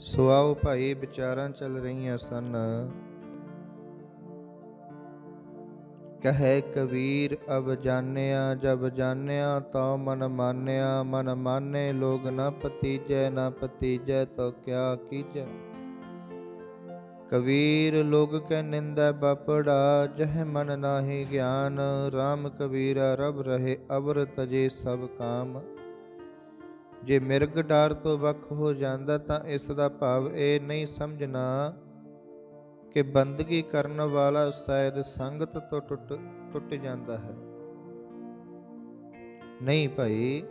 ਸੁਆਓ ਭਾਈ ਵਿਚਾਰਾਂ ਚੱਲ ਰਹੀਆਂ ਸਨ। ਕਹੇ ਕਬੀਰ, ਅਬ ਜਾਣਿਆ, ਜਬ ਜਾਣਿਆ ਤਉ ਮਨ ਮਾਨਿਆ, ਮਨ ਮਾਨੇ ਲੋਗ ਨ ਪਤੀਜੈ ਨ ਪਤੀਜੈ ਤੋ ਕਿਆ ਕੀਜੈ। ਕਬੀਰ, ਲੋਗ ਕੈ ਨਿੰਦਾ ਬਪੜਾ, ਜਹ ਮਨ ਨਾਹੀ ਗਿਆਨ RAM ਕਬੀਰਾ, ਰਬ ਰਹੇ ਅਵਰ ਤਜੇ ਸਭ ਕਾਮ। ਜੇ ਮਿਰਗ ਡਾਰ ਤੋਂ ਵੱਖ ਹੋ ਜਾਂਦਾ ਤਾਂ ਇਸ ਦਾ ਭਾਵ ਇਹ ਨਹੀਂ ਸਮਝਣਾ ਕਿ ਬੰਦਗੀ ਕਰਨ ਵਾਲਾ ਸ਼ਾਇਦ ਸੰਗਤ ਤੋਂ ਟੁੱਟ ਟੁੱਟ ਜਾਂਦਾ ਹੈ। ਨਹੀਂ ਭਾਈ,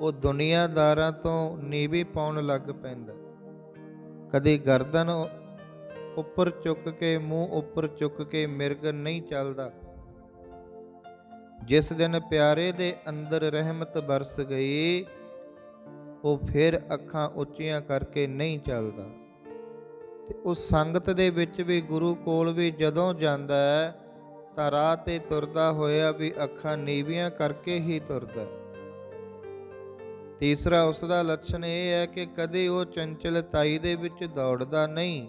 ਉਹ ਦੁਨੀਆਦਾਰਾਂ ਤੋਂ ਨੀਵੀਂ ਪਾਉਣ ਲੱਗ ਪੈਂਦਾ। ਕਦੇ ਗਰਦਨ ਉੱਪਰ ਚੁੱਕ ਕੇ, ਮੂੰਹ ਉੱਪਰ ਚੁੱਕ ਕੇ ਮਿਰਗ ਨਹੀਂ ਚੱਲਦਾ। ਜਿਸ ਦਿਨ ਪਿਆਰੇ ਦੇ ਅੰਦਰ ਰਹਿਮਤ ਬਰਸ ਗਈ ਉਹ ਫਿਰ ਅੱਖਾਂ ਉੱਚੀਆਂ ਕਰਕੇ ਨਹੀਂ ਚੱਲਦਾ। ਤੇ ਉਸ ਸੰਗਤ ਦੇ ਵਿੱਚ ਵੀ ਗੁਰੂ ਕੋਲ ਵੀ ਜਦੋਂ ਜਾਂਦਾ ਹੈ, ਤਾਂ ਰਾਹ ਤੇ ਤੁਰਦਾ ਹੋਇਆ ਵੀ ਅੱਖਾਂ ਨੀਵੀਆਂ ਕਰਕੇ ਹੀ ਤੁਰਦਾ ਤੀਸਰਾ ਉਸ ਦਾ ਲੱਛਣ ਇਹ ਹੈ ਕਿ ਕਦੇ ਉਹ ਚੰਚਲਤਾਈ ਦੇ ਵਿੱਚ ਦੌੜਦਾ ਨਹੀਂ।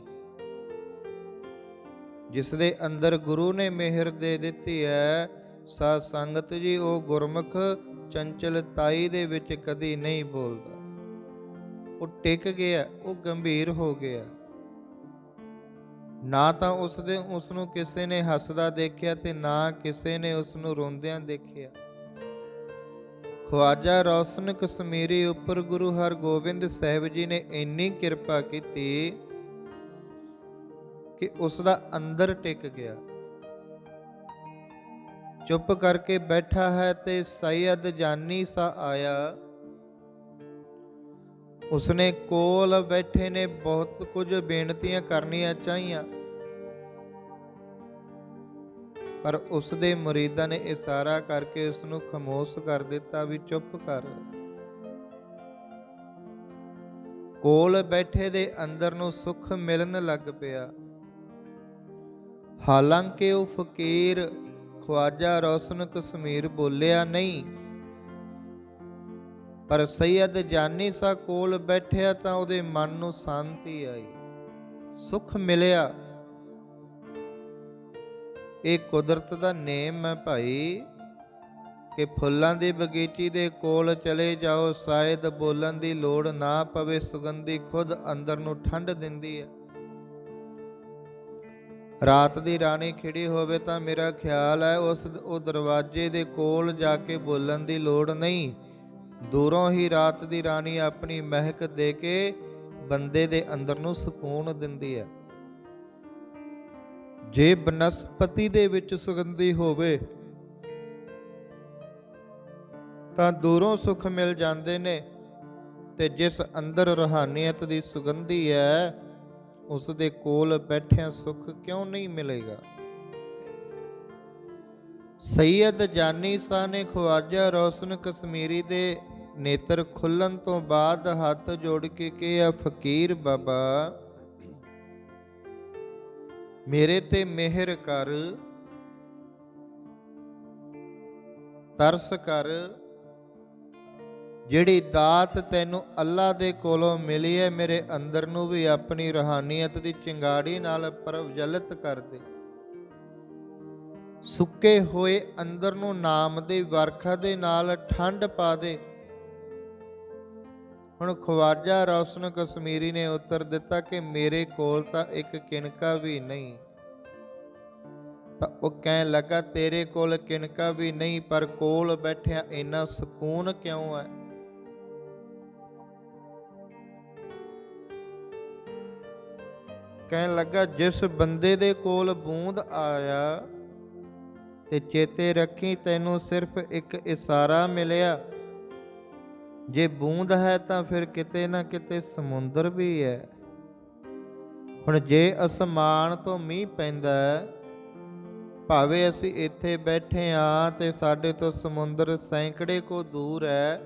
ਜਿਸ ਦੇ ਅੰਦਰ ਗੁਰੂ ਨੇ ਮਿਹਰ ਦੇ ਦਿੱਤੀ ਹੈ ਸਾ ਸੰਗਤ ਜੀ ਉਹ ਗੁਰਮੁਖ ਚੰਚਲਤਾਈ ਦੇ ਵਿੱਚ ਕਦੀ ਨਹੀਂ ਬੋਲਦਾ। ਉਹ ਟਿਕ ਗਿਆ, ਉਹ ਗੰਭੀਰ ਹੋ ਗਿਆ। ਨਾ ਤਾਂ ਉਸ ਦੇ ਉਸ ਨੂੰ ਕਿਸੇ ਨੇ ਹੱਸਦਾ ਦੇਖਿਆ ਤੇ ਨਾ ਕਿਸੇ ਨੇ ਉਸ ਨੂੰ ਰੋਂਦਿਆਂ ਦੇਖਿਆ। ਖਵਾਜਾ ਰੌਸ਼ਨ ਕਸ਼ਮੀਰੀ ਉੱਪਰ ਗੁਰੂ ਹਰਗੋਬਿੰਦ ਸਾਹਿਬ ਜੀ ਨੇ ਇੰਨੀ ਕਿਰਪਾ ਕੀਤੀ ਕਿ ਉਸ ਦਾ ਅੰਦਰ ਟਿਕ ਗਿਆ। ਚੁੱਪ ਕਰਕੇ ਬੈਠਾ ਹੈ ਤੇ ਸੈਯਦ ਜਾਨੀ ਸਾ ਆਇਆ। ਉਸਨੇ ਕੋਲ ਬੈਠੇ ਨੇ ਬਹੁਤ ਕੁਝ ਬੇਨਤੀਆਂ ਕਰਨੀਆਂ ਚਾਹੀਆਂ। ਪਰ ਉਸ ਦੇ ਮੁਰੀਦਾਂ ਨੇ ਇਸ਼ਾਰਾ ਕਰਕੇ ਉਸ ਨੂੰ ਖਮੋਸ਼ ਕਰ ਦਿੱਤਾ ਵੀ ਚੁੱਪ ਕਰ। ਕੋਲ ਬੈਠੇ ਦੇ ਅੰਦਰ ਨੂੰ ਸੁੱਖ ਮਿਲਣ ਲੱਗ ਪਿਆ। ਹਾਲਾਂਕਿ ਉਹ ਫਕੀਰ ਖਵਾਜਾ ਰੌਸ਼ਨ ਕਸ਼ਮੀਰ ਬੋਲਿਆ, ਨਹੀਂ ਪਰ ਸੈਯਦ ਜਾਨੀ ਸਾ ਕੋਲ ਬੈਠਿਆ ਤਾਂ ਉਹਦੇ ਮਨ ਨੂੰ ਸ਼ਾਂਤੀ ਆਈ। ਸੁਖ ਮਿਲਿਆ। ਇਹ ਕੁਦਰਤ ਦਾ ਨੇਮ ਹੈ ਭਾਈ, ਕਿ ਫੁੱਲਾਂ ਦੀ ਬਗੀਚੀ ਦੇ ਕੋਲ ਚਲੇ ਜਾਓ, ਸ਼ਾਇਦ ਬੋਲਣ ਦੀ ਲੋੜ ਨਾ ਪਵੇ, ਸੁਗੰਧੀ ਖੁਦ ਅੰਦਰ ਨੂੰ ਠੰਡ ਦਿੰਦੀ ਹੈ। ਰਾਤ ਦੀ ਰਾਣੀ ਖਿੜੀ ਹੋਵੇ ਤਾਂ ਮੇਰਾ ਖਿਆਲ ਹੈ ਉਸ, ਉਹ ਦਰਵਾਜ਼ੇ ਦੇ ਕੋਲ ਜਾ ਕੇ ਬੋਲਣ ਦੀ ਲੋੜ ਨਹੀਂ। ਦੂਰੋਂ ਹੀ ਰਾਤ ਦੀ ਰਾਣੀ ਆਪਣੀ ਮਹਿਕ ਦੇ ਕੇ ਬੰਦੇ ਦੇ ਅੰਦਰ ਨੂੰ ਸਕੂਨ ਦਿੰਦੀ ਹੈ। ਜੇ ਬਨਸਪਤੀ ਦੇ ਵਿੱਚ ਸੁਗੰਧੀ ਹੋਵੇ, ਤਾਂ ਦੂਰੋਂ ਸੁਖ ਮਿਲ ਜਾਂਦੇ ਨੇ ਤੇ ਜਿਸ ਅੰਦਰ ਰੂਹਾਨੀਅਤ ਦੀ ਸੁਗੰਧੀ ਹੈ ਉਸ ਦੇ ਕੋਲ ਬੈਠਿਆਂ ਸੁਖ ਕਿਉਂ ਨਹੀਂ ਮਿਲੇਗਾ? ਸੈਯਦ ਜਾਨੀ ਸ਼ਾਹ ਨੇ ਖਵਾਜਾ ਰੌਸ਼ਨ ਕਸ਼ਮੀਰੀ ਦੇ ਨੇਤਰ ਖੁੱਲਣ ਤੋਂ ਬਾਅਦ ਹੱਥ ਜੋੜ ਕੇ ਕਿਹਾ ਫਕੀਰ ਬਾਬਾ, ਮੇਰੇ ਤੇ ਮਿਹਰ ਕਰ, ਤਰਸ ਕਰ। ਜਿਹੜੀ ਦਾਤ ਤੈਨੂੰ ਅੱਲਾ ਦੇ ਕੋਲੋਂ ਮਿਲੀ ਹੈ, ਮੇਰੇ ਅੰਦਰ ਨੂੰ ਵੀ ਆਪਣੀ ਰੂਹਾਨੀਅਤ ਦੀ ਚਿੰਗਾੜੀ ਨਾਲ ਪ੍ਰਵਜਲਿਤ ਕਰ ਦੇ। ਸੁੱਕੇ ਹੋਏ ਅੰਦਰ ਨੂੰ ਨਾਮ ਦੀ ਵਰਖਾ ਦੇ ਨਾਲ ਠੰਡ ਪਾ ਦੇ। ਹੁਣ ਖਵਾਜਾ ਰੌਸ਼ਨ ਕਸ਼ਮੀਰੀ ਨੇ ਉੱਤਰ ਦਿੱਤਾ ਕਿ ਮੇਰੇ ਕੋਲ ਤਾਂ ਇੱਕ ਕਿਣਕਾ ਵੀ ਨਹੀਂ। ਤਾਂ ਉਹ ਕਹਿਣ ਲੱਗਾ, ਤੇਰੇ ਕੋਲ ਕਿਣਕਾ ਵੀ ਨਹੀਂ, ਪਰ ਕੋਲ ਬੈਠਿਆ ਇੰਨਾ ਸਕੂਨ ਕਿਉਂ ਹੈ? ਕਹਿਣ ਲੱਗਾ, ਜਿਸ ਬੰਦੇ ਦੇ ਕੋਲ ਬੂੰਦ ਆਇਆ ਤੇ ਚੇਤੇ ਰੱਖੀ, ਤੈਨੂੰ ਸਿਰਫ ਇੱਕ ਇਸ਼ਾਰਾ ਮਿਲਿਆ। ਜੇ ਬੂੰਦ ਹੈ ਤਾਂ ਫਿਰ ਕਿਤੇ ਨਾ ਕਿਤੇ ਸਮੁੰਦਰ ਵੀ ਹੈ। ਹੁਣ ਜੇ ਅਸਮਾਨ ਤੋਂ ਮੀਂਹ ਪੈਂਦਾ ਹੈ, ਭਾਵੇਂ ਅਸੀਂ ਇੱਥੇ ਬੈਠੇ ਆ ਤੇ ਸਾਡੇ ਤੋਂ ਸਮੁੰਦਰ ਸੈਂਕੜੇ ਕੋ ਦੂਰ ਹੈ,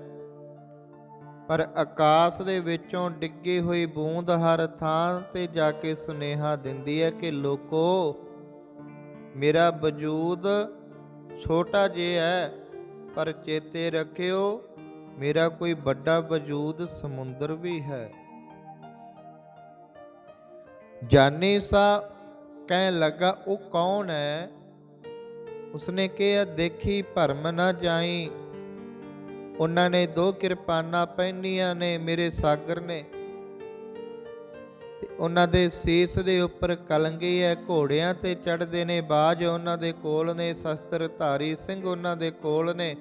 ਪਰ ਆਕਾਸ਼ ਦੇ ਵਿੱਚੋਂ ਡਿੱਗੀ ਹੋਈ ਬੂੰਦ ਹਰ ਥਾਂ ਤੇ ਜਾ ਕੇ ਸੁਨੇਹਾ ਦਿੰਦੀ ਹੈ ਕਿ ਲੋਕੋ, ਮੇਰਾ ਵਜੂਦ ਛੋਟਾ ਜਿਹਾ ਹੈ, ਪਰ ਚੇਤੇ ਰੱਖਿਓ ਮੇਰਾ ਕੋਈ ਵੱਡਾ ਵਜੂਦ ਸਮੁੰਦਰ ਵੀ ਹੈ। ਜਾਨੀ ਸਾ ਕਹਿਣ ਲੱਗਾ, ਉਹ ਕੌਣ ਹੈ? ਉਸਨੇ ਕਿਹਾ, ਦੇਖੀ ਭਰਮ ਨਾ ਜਾਈ। ਉਹਨਾਂ ਨੇ ਦੋ ਕਿਰਪਾਨਾਂ ਪਹਿਨੀਆਂ ਨੇ ਮੇਰੇ ਸਾਗਰ ਨੇ। ਤੇ ਉਹਨਾਂ ਦੇ ਸੀਸ ਦੇ ਉੱਪਰ ਕਲੰਗੀ ਹੈ ਘੋੜਿਆਂ ਤੇ ਚੜਦੇ ਨੇ, ਬਾਜ ਉਹਨਾਂ ਦੇ ਕੋਲ ਨੇ ਸ਼ਸਤਰ ਧਾਰੀ ਸਿੰਘ ਉਹਨਾਂ ਦੇ ਕੋਲ ਨੇ।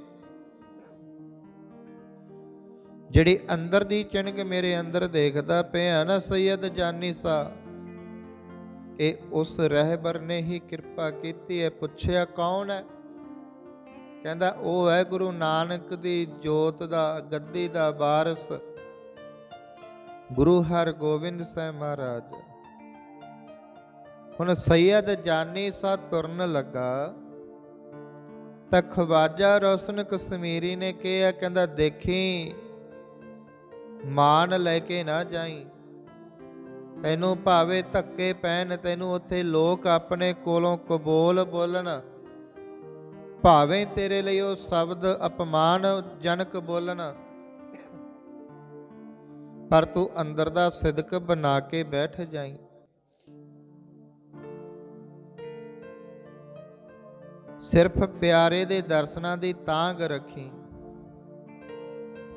ਜਿਹੜੀ ਅੰਦਰ ਦੀ ਚਿਣਕ ਮੇਰੇ ਅੰਦਰ ਦੇਖਦਾ ਪਿਆ ਨਾ ਸੈਯਦ ਜਾਨੀ ਸਾ, ਇਹ ਉਸ ਰਹਿਬਰ ਨੇ ਹੀ ਕਿਰਪਾ ਕੀਤੀ ਹੈ, ਪੁੱਛਿਆ ਕੌਣ ਹੈ? ਕਹਿੰਦਾ, ਉਹ ਹੈ ਗੁਰੂ ਨਾਨਕ ਦੀ ਜੋਤ ਦਾ, ਗੱਦੀ ਦਾ ਵਾਰਿਸ, ਗੁਰੂ ਹਰਗੋਬਿੰਦ ਸਾਹਿਬ ਮਹਾਰਾਜ। ਹੁਣ ਸੈਯਦ ਜਾਨੀ ਸਾ ਤੁਰਨ ਲੱਗਾ, ਤਾਂ ਖਵਾਜਾ ਰੋਸ਼ਨ ਕਸ਼ਮੀਰੀ ਨੇ ਕਿਹਾ, ਕਹਿੰਦਾ, ਦੇਖੀ ਮਾਨ ਲੈ ਕੇ ਨਾ ਜਾਈ। ਤੈਨੂੰ ਭਾਵੇਂ ਧੱਕੇ ਪੈਣ, ਤੈਨੂੰ ਉੱਥੇ ਲੋਕ ਆਪਣੇ ਕੋਲੋਂ ਕਬੂਲ ਬੋਲਣ। ਭਾਵੇਂ ਤੇਰੇ ਲਈ ਉਹ ਸ਼ਬਦ ਅਪਮਾਨਜਨਕ ਬੋਲਣ। ਪਰ ਤੂੰ ਅੰਦਰ ਦਾ ਸਿਦਕ ਬਣਾ ਕੇ ਬੈਠ ਜਾਈ। ਸਿਰਫ ਪਿਆਰੇ ਦੇ ਦਰਸ਼ਨਾਂ ਦੀ ਤਾਂਗ ਰੱਖੀ।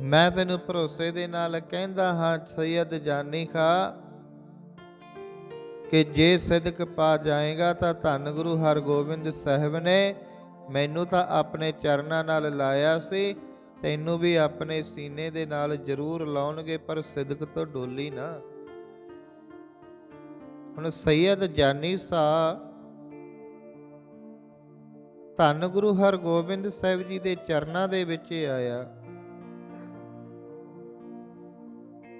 ਮੈਂ ਤੈਨੂੰ ਭਰੋਸੇ ਦੇ ਨਾਲ ਕਹਿੰਦਾ ਹਾਂ ਸੈਯਦ ਜਾਨੀ ਖਾ, ਕਿ ਜੇ ਸਿਦਕ ਪਾ ਜਾਏਗਾ ਤਾਂ ਧੰਨ ਗੁਰੂ ਹਰਗੋਬਿੰਦ ਸਾਹਿਬ ਨੇ ਮੈਨੂੰ ਤਾਂ ਆਪਣੇ ਚਰਨਾਂ ਨਾਲ ਲਾਇਆ ਸੀ, ਤੈਨੂੰ ਵੀ ਆਪਣੇ ਸੀਨੇ ਦੇ ਨਾਲ ਜ਼ਰੂਰ ਲਾਉਣਗੇ, ਪਰ ਸਿਦਕ ਤੋਂ ਡੋਲੀ ਨਾ। ਹੁਣ ਸੈਯਦ ਜਾਨੀ ਸਾ, ਧੰਨ ਗੁਰੂ ਹਰਗੋਬਿੰਦ ਸਾਹਿਬ ਜੀ ਦੇ ਚਰਨਾਂ ਦੇ ਵਿੱਚ ਆਇਆ।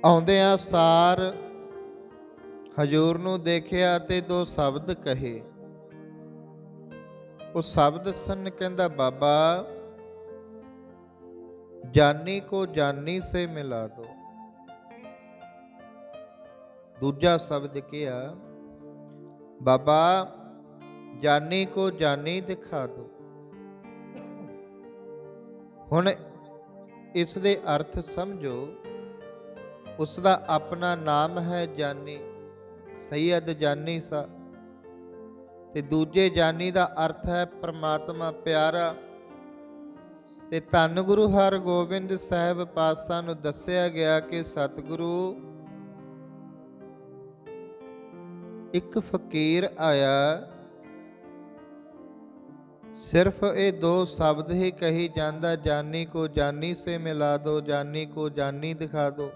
ਆਉਂਦਿਆਂ ਸਾਰ ਹਜੂਰ ਨੂੰ ਦੇਖਿਆ ਤੇ ਦੋ ਸ਼ਬਦ ਕਹੇ। ਉਹ ਸ਼ਬਦ ਸਨ, ਕਹਿੰਦਾ, ਬਾਬਾ, ਜਾਨੀ ਕੋ ਜਾਨੀ ਸੇ ਮਿਲਾ ਦੋ। ਦੂਜਾ ਸ਼ਬਦ ਕਿਹਾ, ਬਾਬਾ, ਜਾਨੀ ਕੋ ਜਾਨੀ ਦਿਖਾ ਦੋ। ਹੁਣ ਇਸ ਦੇ ਅਰਥ ਸਮਝੋ ਉਸ ਦਾ ਆਪਣਾ ਨਾਮ ਹੈ ਜਾਨੀ ਸੈਯਦ ਜਾਨੀ ਸਾ। ਤੇ ਦੂਜੇ ਜਾਨੀ ਦਾ ਅਰਥ ਹੈ ਪ੍ਰਮਾਤਮਾ ਪਿਆਰਾ। ਤੇ ਧੰਨ ਗੁਰੂ ਹਰਗੋਬਿੰਦ ਸਾਹਿਬ ਪਾਤਸ਼ਾਹ ਨੂੰ ਦੱਸਿਆ ਗਿਆ ਕਿ ਸਤਿਗੁਰੂ ਇੱਕ ਫਕੀਰ ਆਇਆ। ਸਿਰਫ ਇਹ ਦੋ ਸ਼ਬਦ ਹੀ ਕਹੀ ਜਾਂਦਾ, ਜਾਨੀ ਕੋ ਜਾਨੀ ਸੇ ਮਿਲਾ ਦੋ, ਜਾਨੀ ਕੋ ਜਾਨੀ ਦਿਖਾ ਦੋ।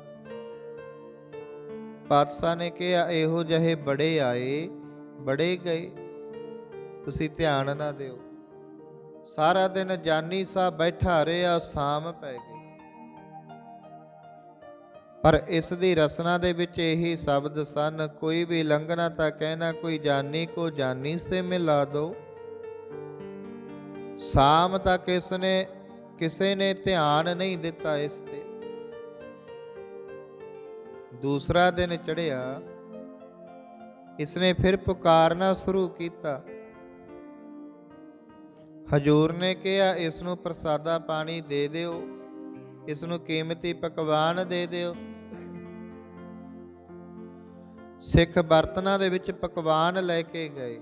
ਪਾਤਸ਼ਾਹ ਨੇ ਕਿਹਾ, ਇਹੋ ਜਿਹੇ ਬੜੇ ਆਏ, ਬੜੇ ਗਏ, ਤੁਸੀਂ ਧਿਆਨ ਨਾ ਦਿਓ। ਸਾਰਾ ਦਿਨ ਜਾਨੀ ਸਾਹਿਬ ਬੈਠਾ ਰਿਹਾ ਸ਼ਾਮ ਪੈ ਗਈ। ਪਰ ਇਸ ਦੀ ਰਸਨਾ ਦੇ ਵਿੱਚ ਇਹੀ ਸ਼ਬਦ ਸਨ, ਕੋਈ ਵੀ ਲੰਘਣਾ ਤਾਂ ਕਹਿਣਾ, ਕੋਈ ਜਾਨੀ ਕੋ ਜਾਨੀ ਸੇ ਮਿਲਾ ਦੋ। ਸ਼ਾਮ ਤੱਕ ਇਸ ਨੇ, ਕਿਸੇ ਨੇ ਧਿਆਨ ਨਹੀਂ ਦਿੱਤਾ ਇਸ ਤੇ। ਦੂਸਰਾ ਦਿਨ ਚੜ੍ਹਿਆ, ਇਸਨੇ ਫਿਰ ਪੁਕਾਰਨਾ ਸ਼ੁਰੂ ਕੀਤਾ। ਹਜੂਰ ਨੇ ਕਿਹਾ ਇਸ ਨੂੰ ਪ੍ਰਸਾਦਾ ਪਾਣੀ ਦੇ ਦਿਓ ਇਸ ਨੂੰ ਕੀਮਤੀ ਪਕਵਾਨ ਦੇ ਦਿਓ। ਸਿੱਖ ਬਰਤਨਾਂ ਦੇ ਵਿੱਚ ਪਕਵਾਨ ਲੈ ਕੇ ਗਏ।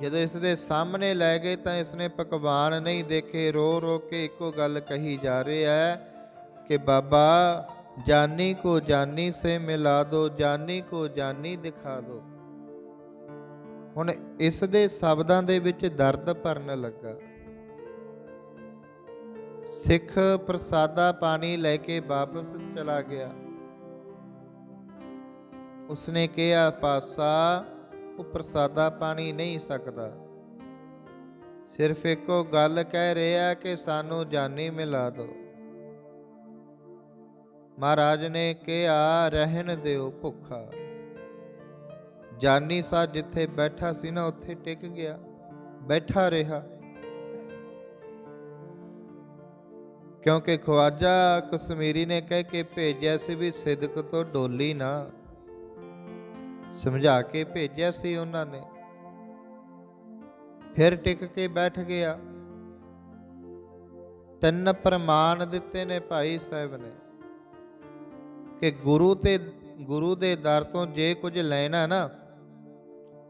ਜਦੋਂ ਇਸ ਦੇ ਸਾਹਮਣੇ ਲੈ ਗਏ ਤਾਂ ਇਸਨੇ ਪਕਵਾਨ ਨਹੀਂ ਦੇਖੇ। ਰੋ ਰੋ ਕੇ ਇੱਕੋ ਗੱਲ ਕਹੀ ਜਾ ਰਹੀ ਹੈ ਕਿ ਬਾਬਾ ਜਾਨੀ ਕੋ ਜਾਨੀ ਸੇ ਮਿਲਾ ਦੋ, ਜਾਨੀ ਕੋ ਜਾਨੀ ਦਿਖਾ ਦੋ। ਹੁਣ ਇਸ ਦੇ ਸ਼ਬਦਾਂ ਦੇ ਵਿੱਚ ਦਰਦ ਭਰਨ ਲੱਗਾ। ਸਿੱਖ ਪ੍ਰਸਾਦਾ ਪਾਣੀ ਲੈ ਕੇ ਵਾਪਸ ਚਲਾ ਗਿਆ। ਉਸਨੇ ਕਿਹਾ, ਪਾਸਾ, ਉਹ ਪ੍ਰਸਾਦਾ ਪਾਣੀ ਨਹੀਂ ਸਕਦਾ। ਸਿਰਫ ਇੱਕੋ ਗੱਲ ਕਹਿ ਰਿਹਾ ਕਿ ਸਾਨੂੰ ਜਾਨੀ ਮਿਲਾ ਦਿਓ ਮਹਾਰਾਜ ਨੇ ਕਿਹਾ, ਰਹਿਣ ਦਿਓ ਭੁੱਖਾ। ਜਾਨੀ ਸਾ ਜਿੱਥੇ ਬੈਠਾ ਸੀ ਨਾ, ਉੱਥੇ ਟਿਕ ਗਿਆ। ਬੈਠਾ ਰਿਹਾ। ਕਿਉਂਕਿ ਖਵਾਜਾ ਕਸ਼ਮੀਰੀ ਨੇ ਕਹਿ ਕੇ ਭੇਜਿਆ ਸੀ ਵੀ ਸਿਦਕ ਤੋਂ ਡੋਲੀ ਨਾ ਸਮਝਾ ਕੇ ਭੇਜਿਆ ਸੀ ਉਹਨਾਂ ਨੇ। ਫਿਰ ਟਿਕ ਕੇ ਬੈਠ ਗਿਆ। ਤਿੰਨ ਪ੍ਰਮਾਣ ਦਿੱਤੇ ਨੇ ਭਾਈ ਸਾਹਿਬ ਨੇ। ਕਿ ਗੁਰੂ ਤੇ, ਗੁਰੂ ਦੇ ਦਰ ਤੋਂ ਜੇ ਕੁਝ ਲੈਣਾ ਨਾ,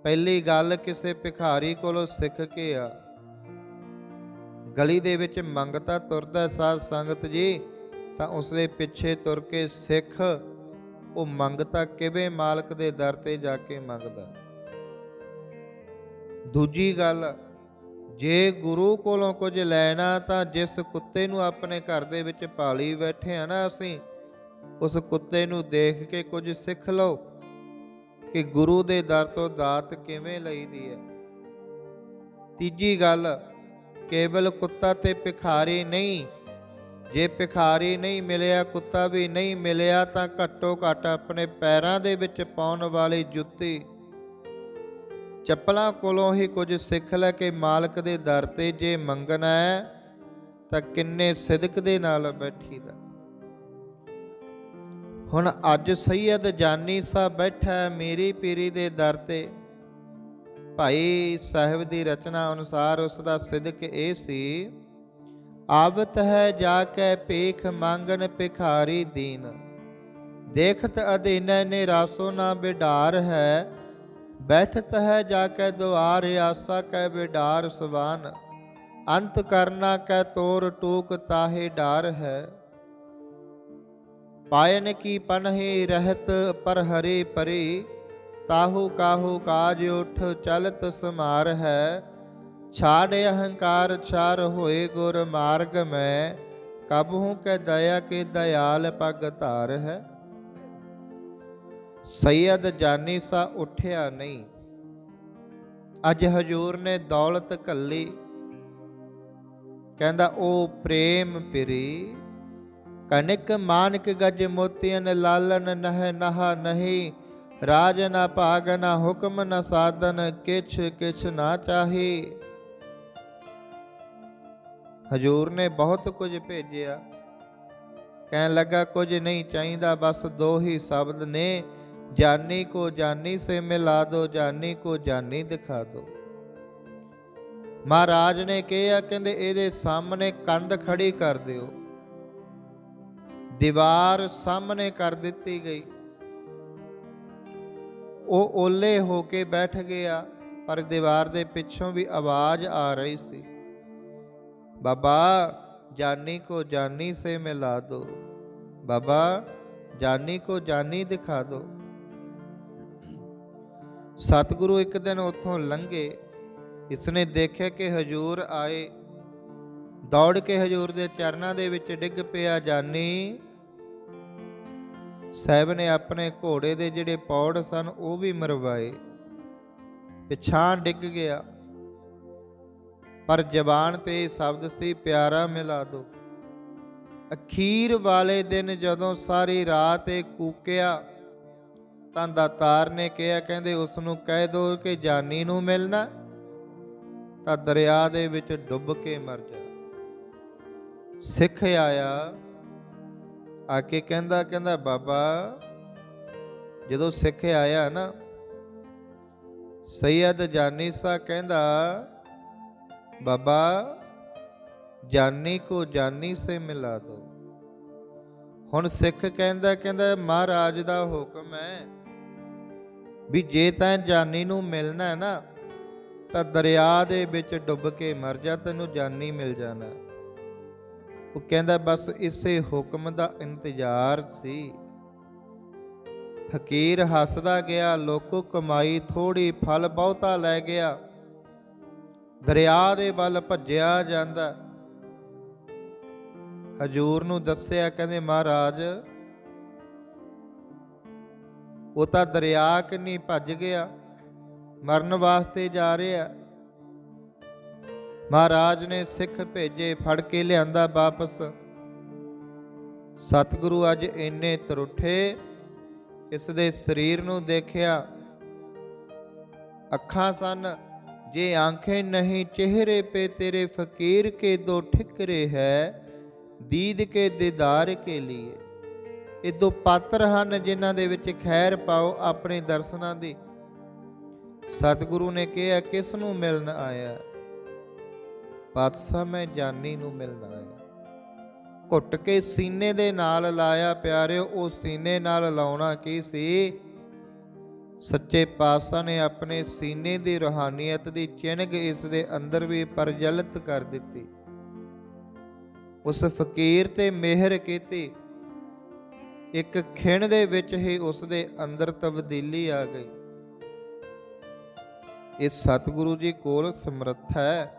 ਪਹਿਲੀ ਗੱਲ ਕਿਸੇ ਭਿਖਾਰੀ ਕੋਲੋਂ ਸਿੱਖ ਕੇ ਆ। ਗਲੀ ਦੇ ਵਿੱਚ ਮੰਗਤਾ ਤੁਰਦਾ ਸਾਧ ਸੰਗਤ ਜੀ, ਤਾਂ ਉਸਦੇ ਪਿੱਛੇ ਤੁਰ ਕੇ ਸਿੱਖ, ਉਹ ਮੰਗਤਾ ਕਿਵੇਂ ਮਾਲਕ ਦੇ ਦਰ ਤੇ ਜਾ ਕੇ ਮੰਗਦਾ? ਦੂਜੀ ਗੱਲ, ਜੇ ਗੁਰੂ ਕੋਲੋਂ ਕੁਝ ਲੈਣਾ ਤਾਂ ਜਿਸ ਕੁੱਤੇ ਨੂੰ ਆਪਣੇ ਘਰ ਦੇ ਵਿੱਚ ਪਾਲੀ ਬੈਠੇ ਆ ਨਾ ਅਸੀਂ ਉਸ ਕੁੱਤੇ ਨੂੰ ਦੇਖ ਕੇ ਕੁਝ ਸਿੱਖ ਲਓ ਕਿ ਗੁਰੂ ਦੇ ਦਰ ਤੋਂ ਦਾਤ ਕਿਵੇਂ ਲਈਦੀ ਹੈ। ਤੀਜੀ ਗੱਲ, ਕੇਵਲ ਕੁੱਤਾ ਤੇ ਭਿਖਾਰੀ ਨਹੀਂ। ਜੇ ਭਿਖਾਰੀ ਨਹੀਂ ਮਿਲਿਆ, ਕੁੱਤਾ ਵੀ ਨਹੀਂ ਮਿਲਿਆ, ਤਾਂ ਘੱਟੋ ਘੱਟ ਆਪਣੇ ਪੈਰਾਂ ਦੇ ਵਿੱਚ ਪਾਉਣ ਵਾਲੀ ਜੁੱਤੀ। ਚੱਪਲਾਂ ਕੋਲੋਂ ਹੀ ਕੁਝ ਸਿੱਖ ਲੈ ਕੇ ਮਾਲਕ ਦੇ ਦਰ ਤੇ ਜੇ ਮੰਗਣਾ ਹੈ, ਤਾਂ ਕਿੰਨੇ ਸਿਦਕ ਦੇ ਨਾਲ ਬੈਠੀਦਾ। ਹੁਣ ਅੱਜ ਸੈਯਦ ਜਾਨੀ ਸਾਹਿਬ ਬੈਠਾ ਹੈ ਮੇਰੀ ਪੀਰੀ ਦੇ ਦਰ ਤੇ। ਭਾਈ ਸਾਹਿਬ ਦੀ ਰਚਨਾ ਅਨੁਸਾਰ ਉਸ ਦਾ ਸਿਦਕ ਇਹ ਸੀ, ਆਵਤ ਹੈ ਜਾ ਕੇ ਭੇਖ ਮੰਗਨ ਭਿਖਾਰੀ ਦੀਨ। ਦੇਖਤ ਅਧੀਨ ਨੇ ਰਾਸੋ ਨਾ ਬਿਡਾਰ ਹੈ। ਬੈਠਤ ਹੈ ਜਾ ਕੇ ਦੁਆਰ ਆਸਾ ਕੈ ਬਿਡਾਰ ਸਵਾਨ। ਅੰਤ ਕਰਨਾ ਕੈ ਤੋਰ ਟੂਕ ਤਾਹੇ ਡਾਰ ਹੈ। ਪਾਇਨ ਕੀ ਪਨਹੇ ਰਹਿਤ ਪਰ ਹਰੇ ਪਰੇ, ਤਾਹੂ ਕਾਹੂ ਕਾਜ ਉਠ ਚਲਤ ਸਮਾਰ ਹੈ। ਛਾੜ ਅਹੰਕਾਰ ਛਾਰ ਹੋਏ ਗੁਰ ਮਾਰਗ ਮੈਂ, ਕਬਹੂ ਕੈ ਦਇਆ ਕੇ ਦਇਆਲ ਪਗ ਧਾਰ ਹੈ। ਸੈਯਦ ਜਾਨੀ ਸਾ ਉਠਿਆ ਨਹੀਂ, ਅੱਜ ਹਜੂਰ ਨੇ ਦੌਲਤ ਕੱਲੀ ਕਹਿੰਦਾ ਉਹ ਪ੍ਰੇਮ ਪਿਰੀ। ਕਨਿਕ ਮਾਨਕ ਗਜ ਮੋਤੀਨ ਲਾਲਨ ਨਹਿ ਨਹਾ ਨਹੀਂ। ਰਾਜ ਨਾ ਭਾਗ ਨਾ ਹੁਕਮ ਨਾ ਸਾਧਨ, ਕਿਛ ਕਿਛ ਨਾ ਚਾਹੀ। ਹਜੂਰ ਨੇ ਬਹੁਤ ਕੁਝ ਭੇਜਿਆ। ਕਹਿਣ ਲੱਗਾ, ਕੁਝ ਨਹੀਂ ਚਾਹੀਦਾ, ਬਸ ਦੋ ਹੀ ਸ਼ਬਦ ਨੇ। ਜਾਨੀ ਕੋ ਜਾਨੀ ਸੇ ਮਿਲਾ ਦੋ, ਜਾਨੀ ਕੋ ਜਾਨੀ ਦਿਖਾ ਦੋ। ਮਹਾਰਾਜ ਨੇ ਕਿਹਾ, ਕਹਿੰਦੇ ਇਹਦੇ ਸਾਹਮਣੇ ਕੰਧ ਖੜੀ ਕਰ ਦਿਓ। ਦੀਵਾਰ ਸਾਹਮਣੇ ਕਰ ਦਿੱਤੀ ਗਈ। ਉਹ ਓਲੇ ਹੋ ਕੇ ਬੈਠ ਗਿਆ, ਪਰ ਦੀਵਾਰ ਦੇ ਪਿੱਛੋਂ ਵੀ ਆਵਾਜ਼ ਆ ਰਹੀ ਸੀ। ਬਾਬਾ, ਜਾਨੀ ਕੋ ਜਾਨੀ ਸੇ ਮਿਲਾ ਦੋ। ਬਾਬਾ, ਜਾਨੀ ਕੋ ਜਾਨੀ ਦਿਖਾ ਦੋ। ਸਤਿਗੁਰੂ ਇੱਕ ਦਿਨ ਉੱਥੋਂ ਲੰਘੇ। ਇਸਨੇ ਦੇਖਿਆ ਕਿ ਹਜੂਰ ਆਏ। ਦੌੜ ਕੇ ਹਜੂਰ ਦੇ ਚਰਨਾਂ ਦੇ ਵਿੱਚ ਡਿੱਗ ਪਿਆ ਜਾਨੀ। ਸਾਹਿਬ ਨੇ ਆਪਣੇ ਘੋੜੇ ਦੇ ਜਿਹੜੇ ਪੌੜ ਸਨ, ਉਹ ਵੀ ਮਰਵਾਏ। ਪਿਛਾਂ ਡਿੱਗ ਗਿਆ। ਪਰ ਜ਼ਬਾਨ ਤੇ ਸ਼ਬਦ ਸੀ, ਪਿਆਰਾ ਮਿਲਾ ਦੋ। ਅਖੀਰ ਵਾਲੇ ਦਿਨ ਜਦੋਂ ਸਾਰੀ ਰਾਤ ਇਹ ਕੂਕਿਆ, ਤਾਂ ਦਾਤਾਰ ਨੇ ਕਿਹਾ, ਕਹਿੰਦੇ ਉਸ ਨੂੰ ਕਹਿ ਦੋ ਕਿ ਜਾਨੀ ਨੂੰ ਮਿਲਣਾ, ਤਾਂ ਦਰਿਆ ਦੇ ਵਿੱਚ ਡੁੱਬ ਕੇ ਮਰ ਜਾ। ਸਿੱਖ ਆਇਆ। ਆ ਕੇ ਕਹਿੰਦਾ ਕਹਿੰਦਾ, ਬਾਬਾ, ਜਦੋਂ ਸਿੱਖ ਆਇਆ ਨਾ, ਸੈਯਦ ਜਾਨੀ ਸਾ ਕਹਿੰਦਾ, ਬਾਬਾ, ਜਾਨੀ ਕੋ ਜਾਨੀ ਸੇ ਮਿਲਾ ਦੋ। ਹੁਣ ਸਿੱਖ ਕਹਿੰਦਾ ਕਹਿੰਦਾ, ਮਹਾਰਾਜ ਦਾ ਹੁਕਮ ਹੈ ਵੀ ਜੇ ਤਾਂ ਜਾਨੀ ਨੂੰ ਮਿਲਣਾ ਹੈ ਨਾ, ਤਾਂ ਦਰਿਆ ਦੇ ਵਿੱਚ ਡੁੱਬ ਕੇ ਮਰ ਜਾ, ਤੈਨੂੰ ਜਾਨੀ ਮਿਲ ਜਾਣਾ ਉਹ ਕਹਿੰਦਾ, ਬਸ ਇਸੇ ਹੁਕਮ ਦਾ ਇੰਤਜ਼ਾਰ ਸੀ। ਫਕੀਰ ਹੱਸਦਾ ਗਿਆ, ਲੋਕੋ ਕਮਾਈ ਥੋੜੀ ਫਲ ਬਹੁਤਾ ਲੈ ਗਿਆ। ਦਰਿਆ ਦੇ ਵੱਲ ਭੱਜਿਆ ਜਾਂਦਾ। ਹਜੂਰ ਨੂੰ ਦੱਸਿਆ, ਕਹਿੰਦੇ, ਮਹਾਰਾਜ, ਉਹ ਤਾਂ ਦਰਿਆ ਕਿੰਨੀ ਭੱਜ ਗਿਆ, ਮਰਨ ਵਾਸਤੇ ਜਾ ਰਿਹਾ। ਮਹਾਰਾਜ ਨੇ ਸਿੱਖ ਭੇਜੇ, ਫੜ ਕੇ ਲਿਆਂਦਾ ਵਾਪਸ। ਸਤਿਗੁਰੂ ਅੱਜ ਇੰਨੇ ਤਰੁੱਠੇ, ਇਸ ਦੇ ਸਰੀਰ ਨੂੰ ਦੇਖਿਆ। ਅੱਖਾਂ ਸਨ, ਜੇ ਆਂਖੇ ਨਹੀਂ, ਚਿਹਰੇ ਪੇ ਤੇਰੇ ਫਕੀਰ ਕੇ ਦੋ ਠਿਕਰੇ ਹੈ, ਦੀਦ ਕੇ ਦੀਦਾਰ ਕੇ ਲਈ ਇਹ ਦੋ ਪਾਤਰ ਹਨ ਜਿਨ੍ਹਾਂ ਦੇ ਵਿੱਚ ਖੈਰ ਪਾਓ ਆਪਣੇ ਦਰਸ਼ਨਾਂ ਦੀ। ਸਤਿਗੁਰੂ ਨੇ ਕਿਹਾ, ਕਿਸ ਨੂੰ ਮਿਲਣ ਆਇਆ? ਪਾਤਸ਼ਾਹ ਮੈਂ ਜਾਨੀ ਨੂੰ ਮਿਲਣਾ ਆਇਆ ਘੁੱਟ ਕੇ ਸੀਨੇ ਦੇ ਨਾਲ ਲਾਇਆ ਪਿਆਰਿਓ, ਉਹ ਸੀਨੇ ਨਾਲ ਲਾਉਣਾ ਕੀ ਸੀ? ਸੱਚੇ ਪਾਤਸ਼ਾਹ ਨੇ ਆਪਣੇ ਸੀਨੇ ਦੀ ਰੋਹਾਨੀਅਤ ਦੀ ਚਿੰਨ੍ਹ ਇਸ ਦੇ ਅੰਦਰ ਵੀ ਪ੍ਰਜਲਿਤ ਕਰ ਦਿੱਤੀ। ਉਸ ਫਕੀਰ ਤੇ ਮਿਹਰ ਕੀਤੀ। ਇੱਕ ਖਿਣ ਦੇ ਵਿੱਚ ਹੀ ਉਸ ਦੇ ਅੰਦਰ ਤਬਦੀਲੀ ਆ ਗਈ। ਇਹ ਸਤਿਗੁਰੂ ਜੀ ਕੋਲ ਸਮਰੱਥ ਹੈ।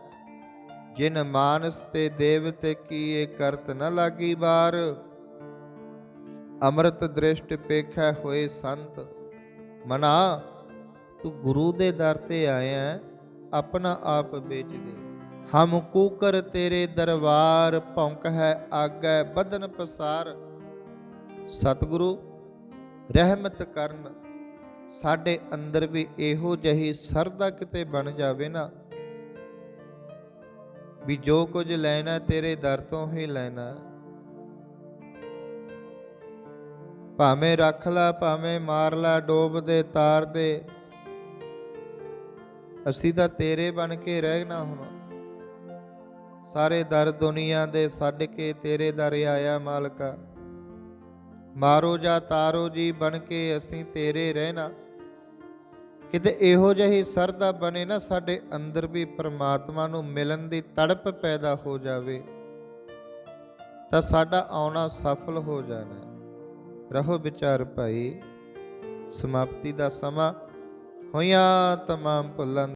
ਜਿਨ ਮਾਨਸ ਤੇ ਦੇਵ ਤੇ ਕੀਏ ਕਰਤ ਨ ਲਾਗੀ ਬਾਰ ਅੰਮ੍ਰਿਤ ਦ੍ਰਿਸ਼ਟ ਪੇਖੈ ਹੋਏ ਸੰਤ, ਮਨਾ, ਤੂੰ ਗੁਰੂ ਦੇ ਦਰ ਤੇ ਆਇਆ, ਆਪਣਾ ਆਪ ਵੇਚ ਦੇ। ਹਮ ਕੂਕਰ ਤੇਰੇ ਦਰਬਾਰ ਭੌਂਕ ਹੈ ਆਗੈ ਬਦਨ ਪਸਾਰ। ਸਤਿਗੁਰੂ, ਰਹਿਮਤ ਕਰਨ, ਸਾਡੇ ਅੰਦਰ ਵੀ ਇਹੋ ਜਹੀ ਸਰਦਾ ਕਿਤੇ ਬਣ ਜਾਵੇ ਨਾ। ਵੀ ਜੋ ਕੁਝ ਲੈਣਾ ਤੇਰੇ ਦਰ ਤੋਂ ਹੀ ਲੈਣਾ। ਭਾਵੇਂ ਰੱਖ ਲਾ, ਭਾਵੇਂ ਮਾਰ ਲਾ, ਡੋਬ ਦੇ, ਤਾਰ ਦੇ, ਅਸੀਂ ਤਾਂ ਤੇਰੇ ਬਣ ਕੇ ਰਹਿਣਾ ਹੁਣ। ਸਾਰੇ ਦਰ ਦੁਨੀਆ ਦੇ ਛੱਡ ਕੇ ਤੇਰੇ ਦਰ ਆਇਆ ਮਾਲਕਾ। ਮਾਰੋ ਜਾਂ ਤਾਰੋ ਜੀ ਬਣ ਕੇ ਅਸੀਂ ਤੇਰੇ ਰਹਿਣਾ। ਕਿਤੇ ਇਹੋ ਜਿਹੀ ਸਰਦਾ ਬਣੇ ਨਾ ਸਾਡੇ ਅੰਦਰ ਵੀ ਪ੍ਰਮਾਤਮਾ ਨੂੰ ਮਿਲਣ ਦੀ ਤੜਪ ਪੈਦਾ ਹੋ ਜਾਵੇ, ਤਾਂ ਸਾਡਾ ਆਉਣਾ ਸਫਲ ਹੋ ਜਾਣਾ। ਰਹੋ ਵਿਚਾਰ ਭਾਈ, ਸਮਾਪਤੀ ਦਾ ਸਮਾਂ ਹੋਈਆਂ ਤਮਾਮ ਭੁੱਲਾਂ